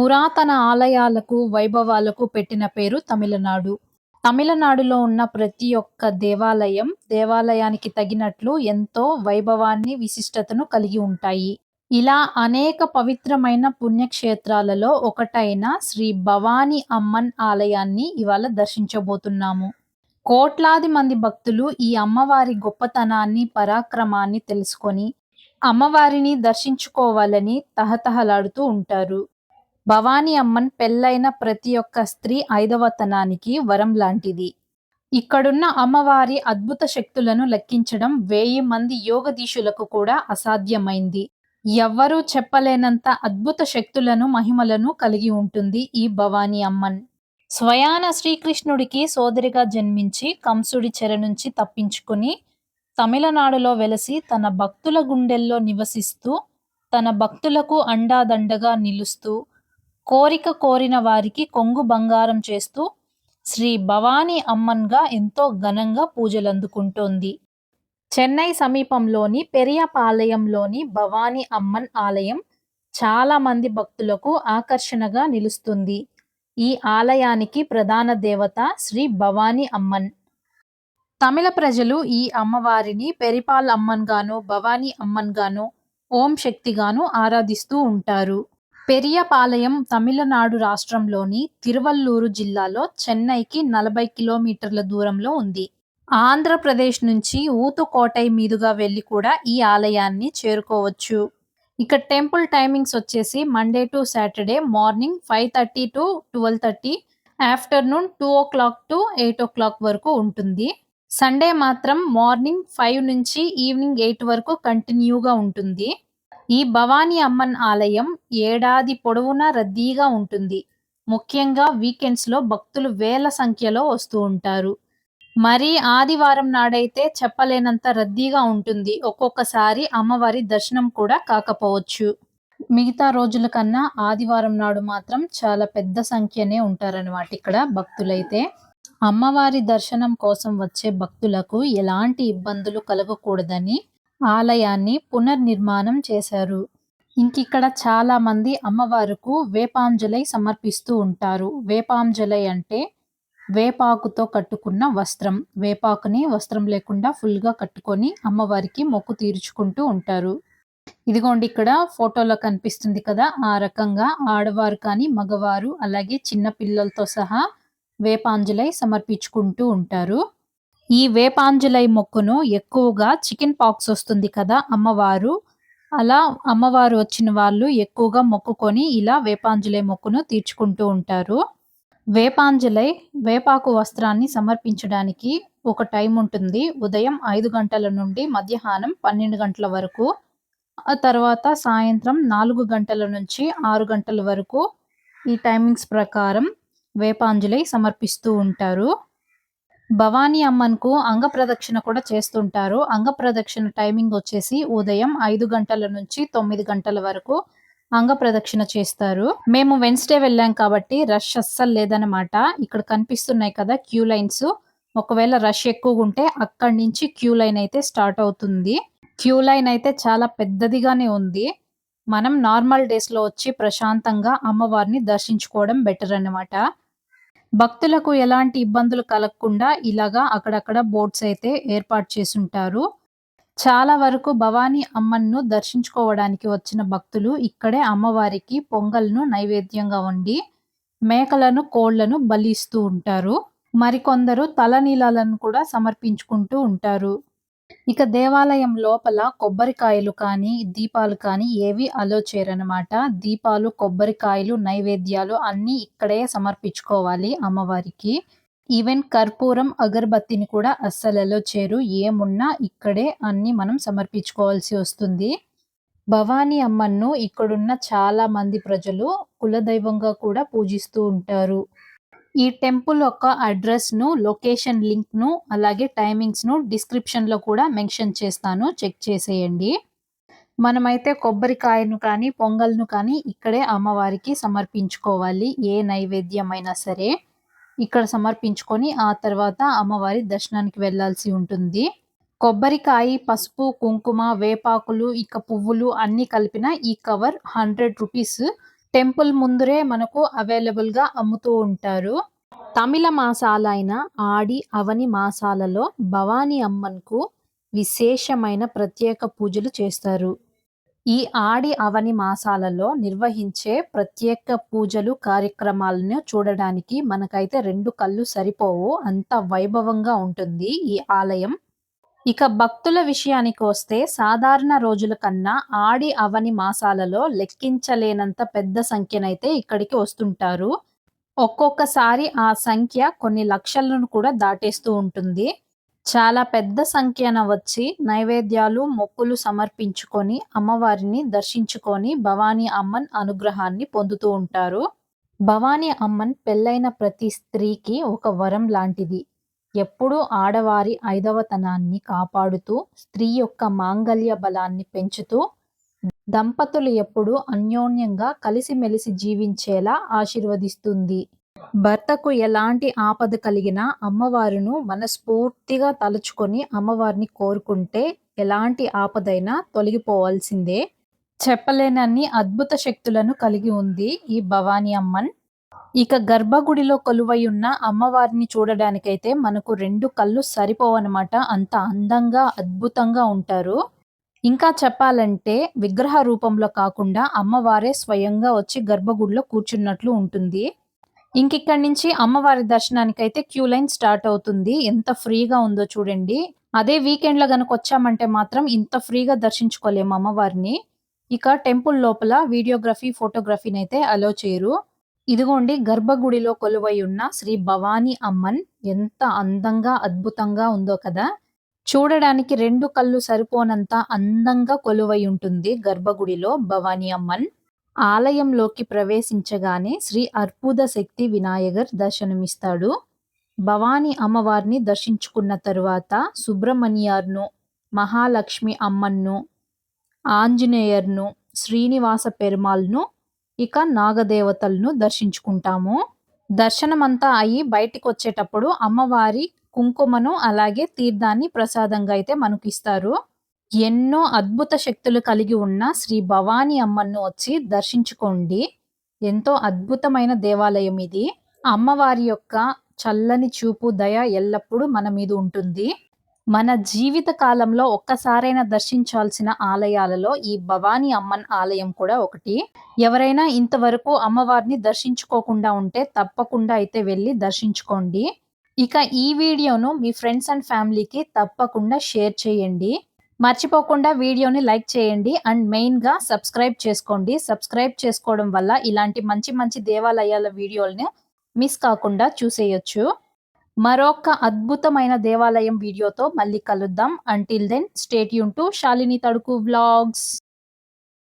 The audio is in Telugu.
పురాతన ఆలయాలకు వైభవాలకు పెట్టిన పేరు తమిళనాడు. తమిళనాడులో ఉన్న ప్రతి ఒక్క దేవాలయం దేవాలయానికి తగినట్లు ఎంతో వైభవాన్ని విశిష్టతను కలిగి ఉంటాయి. ఇలా అనేక పవిత్రమైన పుణ్యక్షేత్రాలలో ఒకటైన శ్రీ భవానీ అమ్మన్ ఆలయాన్ని ఇవాళ దర్శించబోతున్నాము. కోట్లాది మంది భక్తులు ఈ అమ్మవారి గొప్పతనాన్ని పరాక్రమాన్ని తెలుసుకొని అమ్మవారిని దర్శించుకోవాలని తహతహలాడుతూ ఉంటారు. భవానీ అమ్మన్ పెళ్ళైన ప్రతి ఒక్క స్త్రీ ఐదవతనానికి వరం లాంటిది. ఇక్కడున్న అమ్మవారి అద్భుత శక్తులను లెక్కించడం వేయి మంది యోగదీశులకు కూడా అసాధ్యమైంది. ఎవ్వరూ చెప్పలేనంత అద్భుత శక్తులను మహిమలను కలిగి ఉంటుంది ఈ భవానీ అమ్మన్. స్వయాన శ్రీకృష్ణుడికి సోదరిగా జన్మించి కంసుడి చెర నుంచి తప్పించుకుని తమిళనాడులో వెలసి తన భక్తుల గుండెల్లో నివసిస్తూ తన భక్తులకు అండాదండగా నిలుస్తూ కోరిక కోరిన వారికి కొంగు బంగారం చేస్తూ శ్రీ భవానీ అమ్మన్గా ఎంతో ఘనంగా పూజలందుకుంటోంది. చెన్నై సమీపంలోని పెరియపాలయంలోని భవానీ అమ్మన్ ఆలయం చాలా మంది భక్తులకు ఆకర్షణగా నిలుస్తుంది. ఈ ఆలయానికి ప్రధాన దేవత శ్రీ భవానీ అమ్మన్. తమిళ ప్రజలు ఈ అమ్మవారిని పెరిపాల్ అమ్మన్ గాను భవానీ అమ్మన్ గాను ఓం శక్తిగాను ఆరాధిస్తూ ఉంటారు. పెరియపాలయం తమిళనాడు రాష్ట్రంలోని తిరువల్లూరు జిల్లాలో చెన్నైకి నలభై కిలోమీటర్ల దూరంలో ఉంది. ఆంధ్రప్రదేశ్ నుంచి ఊతుకోటై మీదుగా వెళ్ళి కూడా ఈ ఆలయాన్ని చేరుకోవచ్చు. ఇక టెంపుల్ టైమింగ్స్ వచ్చేసి Monday to Saturday morning five thirty to twelve thirty afternoon two o'clock to eight o'clock వరకు ఉంటుంది. సండే మాత్రం మార్నింగ్ ఫైవ్ నుంచి ఈవినింగ్ ఎయిట్ వరకు కంటిన్యూగా ఉంటుంది. ఈ భవానీ అమ్మన్ ఆలయం ఏడాది పొడవునా రద్దీగా ఉంటుంది. ముఖ్యంగా వీకెండ్స్లో భక్తులు వేల సంఖ్యలో వస్తూ ఉంటారు. మరి ఆదివారం నాడైతే చెప్పలేనంత రద్దీగా ఉంటుంది. ఒక్కొక్కసారి అమ్మవారి దర్శనం కూడా కాకపోవచ్చు. మిగతా రోజుల కన్నా ఆదివారం నాడు మాత్రం చాలా పెద్ద సంఖ్యనే ఉంటారనమాట ఇక్కడ భక్తులైతే. అమ్మవారి దర్శనం కోసం వచ్చే భక్తులకు ఎలాంటి ఇబ్బందులు కలగకూడదని ఆలయాన్ని పునర్నిర్మాణం చేశారు. ఇంకిక్కడ చాలా మంది అమ్మవారుకు వేపాంజలై సమర్పిస్తూ ఉంటారు. వేపాంజలై అంటే వేపాకుతో కట్టుకున్న వస్త్రం. వేపాకుని వస్త్రం లేకుండా ఫుల్గా కట్టుకొని అమ్మవారికి మొక్కు తీర్చుకుంటూ ఉంటారు. ఇదిగోండి ఇక్కడ ఫోటోలో కనిపిస్తుంది కదా ఆ రకంగా ఆడవారు కానీ మగవారు అలాగే చిన్న పిల్లలతో సహా వేపాంజలై సమర్పించుకుంటూ ఉంటారు. ఈ వేపాంజలై మొక్కును ఎక్కువగా చికెన్ పాక్స్ వస్తుంది కదా అమ్మవారు. అలా అమ్మవారు వచ్చిన వాళ్ళు ఎక్కువగా మొక్కుకొని ఇలా వేపాంజలై మొక్కును తీర్చుకుంటూ ఉంటారు. వేపాంజలై వేపాకు వస్త్రాన్ని సమర్పించడానికి ఒక టైం ఉంటుంది. ఉదయం ఐదు గంటల నుండి మధ్యాహ్నం పన్నెండు గంటల వరకు. ఆ తర్వాత సాయంత్రం నాలుగు గంటల నుంచి ఆరు గంటల వరకు ఈ టైమింగ్స్ ప్రకారం వేపాంజలై సమర్పిస్తూ ఉంటారు. భవానీ అమ్మన్కు అంగ ప్రదక్షిణ కూడా చేస్తుంటారు. అంగ ప్రదక్షిణ టైమింగ్ వచ్చేసి ఉదయం ఐదు గంటల నుంచి తొమ్మిది గంటల వరకు అంగ ప్రదక్షిణ చేస్తారు. మేము వెన్స్డే వెళ్ళాం కాబట్టి రష్ అస్సలు లేదనమాట ఇక్కడ కనిపిస్తున్నాయి కదా క్యూ లైన్స్. ఒకవేళ రష్ ఎక్కువగా ఉంటే అక్కడి నుంచి క్యూ లైన్ అయితే స్టార్ట్ అవుతుంది. క్యూ లైన్ అయితే చాలా పెద్దదిగానే ఉంది. మనం నార్మల్ డేస్లో వచ్చి ప్రశాంతంగా అమ్మవారిని దర్శించుకోవడం బెటర్ అనమాట భక్తులకు ఎలాంటి ఇబ్బందులు కలగకుండా ఇలాగా అక్కడక్కడ బోట్స్ అయితే ఏర్పాటు చేసి ఉంటారు చాలా వరకు భవానీ అమ్మన్ను దర్శించుకోవడానికి వచ్చిన భక్తులు ఇక్కడే అమ్మవారికి పొంగల్ను నైవేద్యంగా వండి మేకలను కోళ్ళను బలిస్తూ ఉంటారు. మరికొందరు తలనీలాలను కూడా సమర్పించుకుంటూ ఉంటారు. ఇక దేవాలయం లోపల కొబ్బరికాయలు కానీ దీపాలు కానీ ఏవి అలో చేయరనమాట దీపాలు కొబ్బరికాయలు నైవేద్యాలు అన్నీ ఇక్కడే సమర్పించుకోవాలి అమ్మవారికి. ఈవెన్ కర్పూరం అగరబత్తిని కూడా అస్సలు అలో చేయరు. ఏమున్నా ఇక్కడే అన్ని మనం సమర్పించుకోవాల్సి వస్తుంది. భవానీ అమ్మన్ను ఇక్కడున్న చాలా మంది ప్రజలు కులదైవంగా కూడా పూజిస్తూ ఉంటారు. ఈ టెంపుల్ యొక్క అడ్రస్ను లొకేషన్ లింక్ను అలాగే టైమింగ్స్ను డిస్క్రిప్షన్లో కూడా మెన్షన్ చేస్తాను. చెక్ చేసేయండి. మనమైతే కొబ్బరికాయను కానీ పొంగల్ను కానీ ఇక్కడే అమ్మవారికి సమర్పించుకోవాలి. ఏ నైవేద్యమైనా సరే ఇక్కడ సమర్పించుకొని ఆ తర్వాత అమ్మవారి దర్శనానికి వెళ్ళాల్సి ఉంటుంది. కొబ్బరికాయ పసుపు కుంకుమ వేపాకులు ఇక పువ్వులు అన్నీ కలిపిన ఈ కవర్ హండ్రెడ్ రూపీస్ టెంపుల్ ముందరే మనకు అవైలబుల్గా అమ్ముతూ ఉంటారు. తమిళ మాసాలైన ఆడి అవని మాసాలలో భవానీ అమ్మన్కు విశేషమైన ప్రత్యేక పూజలు చేస్తారు. ఈ ఆడి అవని మాసాలలో నిర్వహించే ప్రత్యేక పూజలు కార్యక్రమాలను చూడడానికి మనకైతే రెండు కళ్ళు సరిపోవు. అంత వైభవంగా ఉంటుంది ఈ ఆలయం. ఇక భక్తుల విషయానికి వస్తే సాధారణ రోజుల కన్నా ఆడి అవని మాసాలలో లెక్కించలేనంత పెద్ద సంఖ్యనైతే ఇక్కడికి వస్తుంటారు. ఒక్కొక్కసారి ఆ సంఖ్య కొన్ని లక్షలను కూడా దాటేస్తూ ఉంటుంది. చాలా పెద్ద సంఖ్యన వచ్చి నైవేద్యాలు మొక్కులు సమర్పించుకొని అమ్మవారిని దర్శించుకొని భవానీ అమ్మన్ అనుగ్రహాన్ని పొందుతూ ఉంటారు. భవానీ అమ్మన్ పెళ్ళైన ప్రతి స్త్రీకి ఒక వరం లాంటిది. ఎప్పుడూ ఆడవారి ఐదవతనాన్ని కాపాడుతూ స్త్రీ యొక్క మాంగల్య బలాన్ని పెంచుతూ దంపతులు ఎప్పుడూ అన్యోన్యంగా కలిసిమెలిసి జీవించేలా ఆశీర్వదిస్తుంది. భర్తకు ఎలాంటి ఆపద కలిగినా అమ్మవారును మనస్ఫూర్తిగా తలుచుకొని అమ్మవారిని కోరుకుంటే ఎలాంటి ఆపదైనా తొలగిపోవాల్సిందే. చెప్పలేనన్ని అద్భుత శక్తులను కలిగి ఉంది ఈ భవానీ అమ్మన్. ఇక గర్భగుడిలో కొలువై ఉన్న అమ్మవారిని చూడడానికైతే మనకు రెండు కళ్ళు సరిపోవన్నమాట అంత అందంగా అద్భుతంగా ఉంటారు. ఇంకా చెప్పాలంటే విగ్రహ రూపంలో కాకుండా అమ్మవారే స్వయంగా వచ్చి గర్భగుడిలో కూర్చున్నట్లు ఉంటుంది. ఇంకిక్కడి నుంచి అమ్మవారి దర్శనానికి అయితే క్యూ లైన్ స్టార్ట్ అవుతుంది. ఎంత ఫ్రీగా ఉందో చూడండి. అదే వీకెండ్లో గనక వచ్చామంటే మాత్రం ఇంత ఫ్రీగా దర్శించుకోలేము అమ్మవారిని. ఇక టెంపుల్ లోపల వీడియోగ్రఫీ ఫోటోగ్రఫీని అయితే అలో చేయరు. ఇదిగోండి గర్భగుడిలో కొలువై ఉన్న శ్రీ భవానీ అమ్మన్ ఎంత అందంగా అద్భుతంగా ఉందో కదా. చూడడానికి రెండు కళ్ళు సరిపోనంత అందంగా కొలువై ఉంటుంది గర్భగుడిలో భవానీ అమ్మన్. ఆలయంలోకి ప్రవేశించగానే శ్రీ అర్బుద శక్తి వినాయగర్ దర్శనమిస్తాడు. భవానీ అమ్మవారిని దర్శించుకున్న తరువాత సుబ్రహ్మణ్యార్ను మహాలక్ష్మి అమ్మన్ను ఆంజనేయర్ను శ్రీనివాస పెరుమాల్ను ఇక నాగదేవతలను దర్శించుకుంటాము. దర్శనమంతా అయి బయటికి వచ్చేటప్పుడు అమ్మవారి కుంకుమను అలాగే తీర్థాన్ని ప్రసాదంగా అయితే మనకు ఇస్తారు ఎన్నో అద్భుత శక్తులు కలిగి ఉన్న శ్రీ భవానీ అమ్మను వచ్చి దర్శించుకోండి. ఎంతో అద్భుతమైన దేవాలయం ఇది. అమ్మవారి యొక్క చల్లని చూపు దయ ఎల్లప్పుడూ మన మీద ఉంటుంది. మన జీవిత కాలంలో ఒక్కసారైనా దర్శించాల్సిన ఆలయాలలో ఈ భవానీ అమ్మన్ ఆలయం కూడా ఒకటి. ఎవరైనా ఇంతవరకు అమ్మవారిని దర్శించుకోకుండా ఉంటే తప్పకుండా అయితే వెళ్ళి దర్శించుకోండి. ఇక ఈ వీడియోను మీ ఫ్రెండ్స్ అండ్ ఫ్యామిలీకి తప్పకుండా షేర్ చేయండి. మర్చిపోకుండా వీడియోని లైక్ చేయండి అండ్ మెయిన్గా సబ్స్క్రైబ్ చేసుకోండి. సబ్స్క్రైబ్ చేసుకోవడం వల్ల ఇలాంటి మంచి మంచి దేవాలయాల వీడియోలను మిస్ కాకుండా చూసేయొచ్చు. మరొక అద్భుతమైన దేవాలయం వీడియోతో మళ్ళీ కలుద్దాం. అంటిల్ దెన్ స్టేట్ యూన్ టు శాలిని తడుకు వ్లాగ్స్